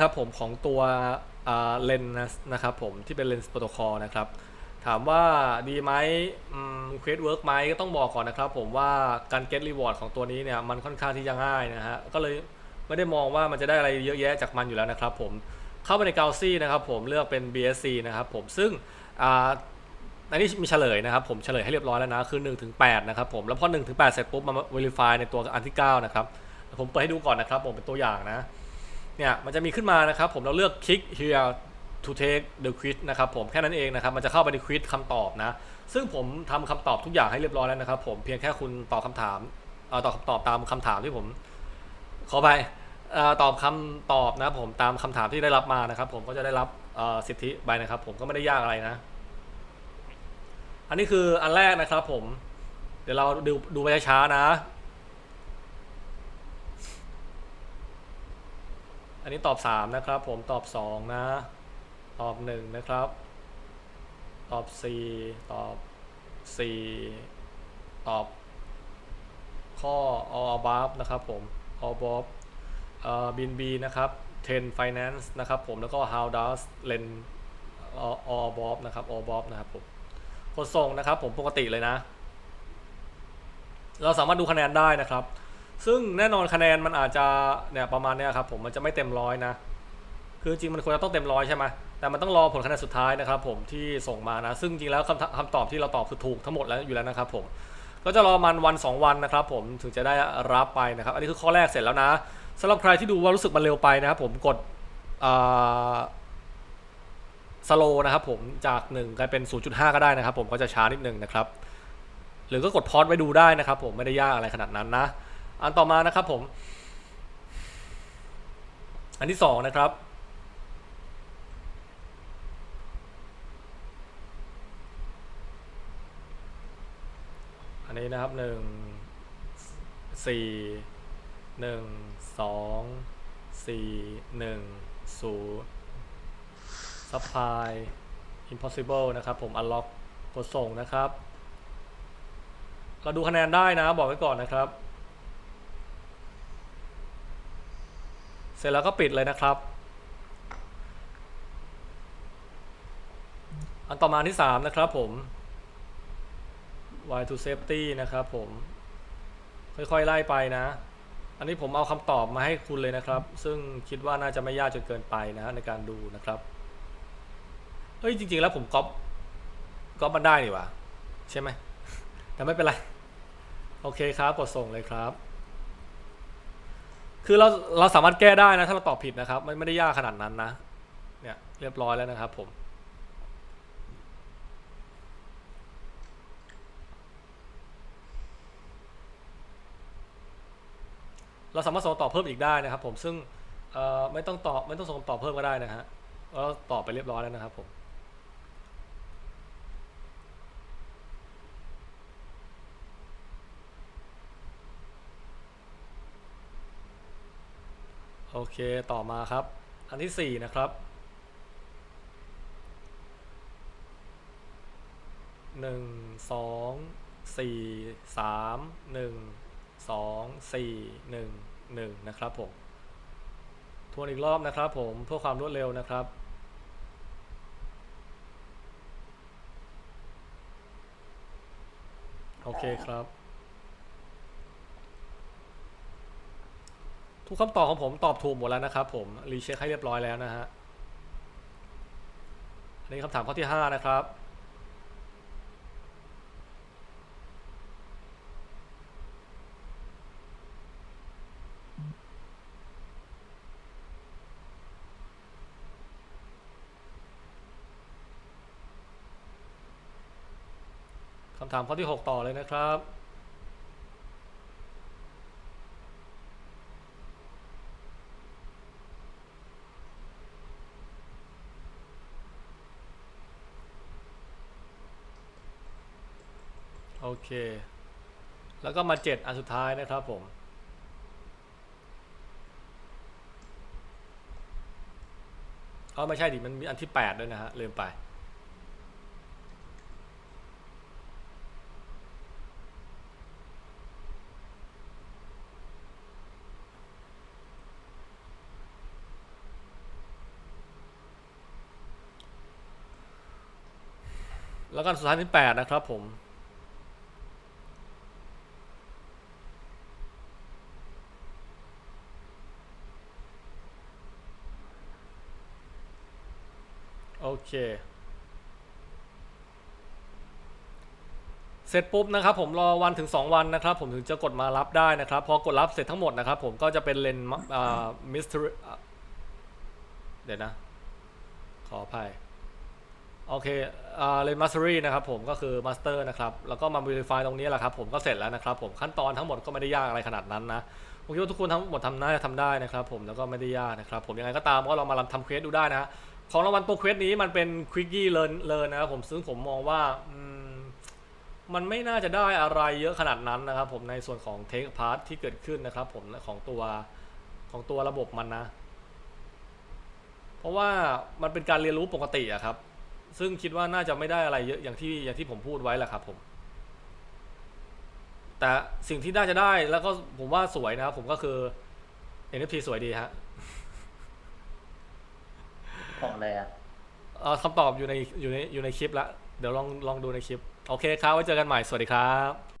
ครับผมของตัวเลนส์นะครับผมที่เป็นเลนส์โปรโตคอลนะครับถามว่าดีไหมเควสเวิร์กไหมก็ต้องบอกก่อนนะครับผมว่าการ get reward ของตัวนี้เนี่ยมันค่อนข้างที่จะง่ายนะฮะก็เลยไม่ได้มองว่ามันจะได้อะไรเยอะแยะจากมันอยู่แล้วนะครับผมเข้าไปใน g a u s ซี่นะครับผมเลือกเป็น BSC นะครับผมซึ่งอ่าอันนี้มีเฉลยนะครับผมเฉลยให้เรียบร้อยแล้วนะคือ1ถึง8นะครับผมแล้วพอ1ถึง8เสร็จปุ๊บมา verify ในตัวอันที่9นะครับผมเปิดให้ดูก่อนนะครับผมเป็นตัวอย่างนะ เนี่ยมันจะมีขึ้นมานะครับผมเราเลือก click here to take the quiz นะครับผมแค่นั้นเองนะครับมันจะเข้าไปในควิ z คำตอบนะ ซึ่งผมทำคำตอบทุกอย่างให้เรียบร้อยแล้วนะครับผมเพียงแค่คุณตอบคำถามเอ่อตอบคำตอบตามคำถามที่ผม ขอไปอตอบคำตอบนะผมตามคำถามที่ได้รับมานะครับ ผมก็จะได้รับสิทธิไปนะครับ ผมก็ไม่ได้ยากอะไรนะ อันนี้คืออันแรกนะครับผมเดี๋ยวเราดูดูไปช้าๆนะ อันนี้ตอบ3นะครับ ผมตอบ2นะ ตอบ1นะครับ ตอบ4ตอบ4ตอบ ข้อ all above นะครับผม all above เอ่อ BNB นะครับ10 finance นะครับผมแล้วก็ how does lend all above นะครับ all above นะครับผมกดส่งนะครับผมปกติเลยนะ เราสามารถดูคะแนนได้นะครับ ซึ่งแน่นอนคะแนนมันอาจจะเนี่ยประมาณเนี้ยครับผมมันจะไม่เต็มร้อยนะ คือจริงมันควรจะต้องเต็มร้อยใช่ไหมแต่มันต้องรอผลคะแนนสุดท้ายนะครับผมที่ส่งมานะ ซึ่งจริงแล้วคำคำตอบที่เราตอบคือถูกทั้งหมดแล้วอยู่แล้วนะครับผมก็จะรอมันวัน 2 วันนะครับผมถึงจะได้รับไปนะครับ อันนี้คือข้อแรกเสร็จแล้วนะสำหรับใครที่ดูว่ารู้สึกมันเร็วไปนะครับผมกดสโลนะครับผมจาก 1 กลายเป็น 0.5 ก็ได้นะครับผมก็จะช้านิดนึงนะครับ หรือก็กดพอดไว้ดูได้นะครับผมไม่ได้ยากอะไรขนาดนั้นนะ อันต่อมานะครับผม อันที่สองนะครับ อันนี้นะครับหนึ่งสี่หนึ่งสองสี่หนึ่งศูนย์ supply impossible นะครับผม unlock กดส่งนะครับ เราดูคะแนนได้นะ บอกไว้ก่อนนะครับ เสร็จแล้วก็ปิดเลยนะครับ อันต่อมาที่ 3 นะครับผม y to safety นะครับผม ค่อยๆไล่ไปนะ อันนี้ผมเอาคำตอบมาให้คุณเลยนะครับ ซึ่งคิดว่าน่าจะไม่ยากจนเกินไปนะในการดูนะครับ เฮ้ยจริง ๆ แล้วผมก๊อปก๊อปมันได้นี่ว่าใช่ไหมแต่ไม่เป็นไร โอเคครับ กดส่งเลยครับ คือเราเราสามารถแก้ได้นะ ถ้าเราตอบผิดนะครับไม่ไม่ได้ยากขนาดนั้นนะ เนี่ยเรียบร้อยแล้วนะครับผมเราสามารถส่งตอบเพิ่มอีกได้นะครับ ผมซึ่งเออไม่ต้องตอบไม่ต้องส่งตอบเพิ่มก็ได้นะฮะเราตอบไปเรียบร้อยแล้วนะครับผม โอเคต่อมาครับ อันที่สี่นะครับหนึ่งสองสี่สามหนึ่งสองสี่หนึ่งหนึ่งนะครับผม ทวนอีกรอบนะครับผม เพื่อความรวดเร็วนะครับโอเคครับ ทุกคำตอบของผมตอบถูกหมดแล้วนะครับผมรีเช็คให้เรียบร้อยแล้วนะฮะอันนี้คำถามข้อที่ 5 นะครับ คำถามข้อที่ 6 ต่อเลยนะครับ โอเค แล้วก็มาเจ็ดอันสุดท้ายนะครับผมเอ๋อไม่ใช่ดิ มันมีอันที่แปดด้วยนะฮะ ลืมไป แล้วก็สุดท้ายที่แปดนะครับผม โอเค เสร็จปุ๊บนะครับผมรอวันถึง 2 วันนะครับ ผมถึงจะกดมารับได้นะครับ พอกดรับเสร็จทั้งหมดนะครับ ผมก็จะเป็นเลนมิสเตอร์เดี๋ยวนะ ขออภัยโอเคเลนมาสเตอรี่นะครับผมก็คือมาสเตอร์นะครับ แล้วก็มา verify ตรงนี้แหละครับผมก็เสร็จแล้วนะครับผมขั้นตอนทั้งหมดก็ไม่ได้ยากอะไรขนาดนั้นนะผมคิดว่าทุกคนทั้งหมดทำน่าจะทำได้นะครับผมแล้วก็ไม่ได้ยากนะครับผมยังไงก็ตามก็ลองมาทำเควสดูได้นะ ของรางวัลตัวเควสนี้มันเป็นควิกกี้เลิร์นเลินนะครับผมซึ่งผมมองว่าอืมมันไม่น่าจะได้อะไรเยอะขนาดนั้นนะครับผมในส่วนของเทคพาร์ทที่เกิดขึ้นนะครับผมของตัวของตัวระบบมันนะ เพราะว่ามันเป็นการเรียนรู้ปกติอะครับ ซึ่งคิดว่าน่าจะไม่ได้อะไรเยอะอย่างที่อย่างที่ผมพูดไว้แหละครับผม แต่สิ่งที่น่าจะได้แล้วก็ผมว่าสวยนะครับผมก็คือ NFT สวยดีฮะ ของอะไรอะเอ่อคำตอบอยู่ในอยู่ในอยู่ในคลิปละเดี๋ยวลองลองดูในคลิป โอเคครับไว้เจอกันใหม่สวัสดีครับ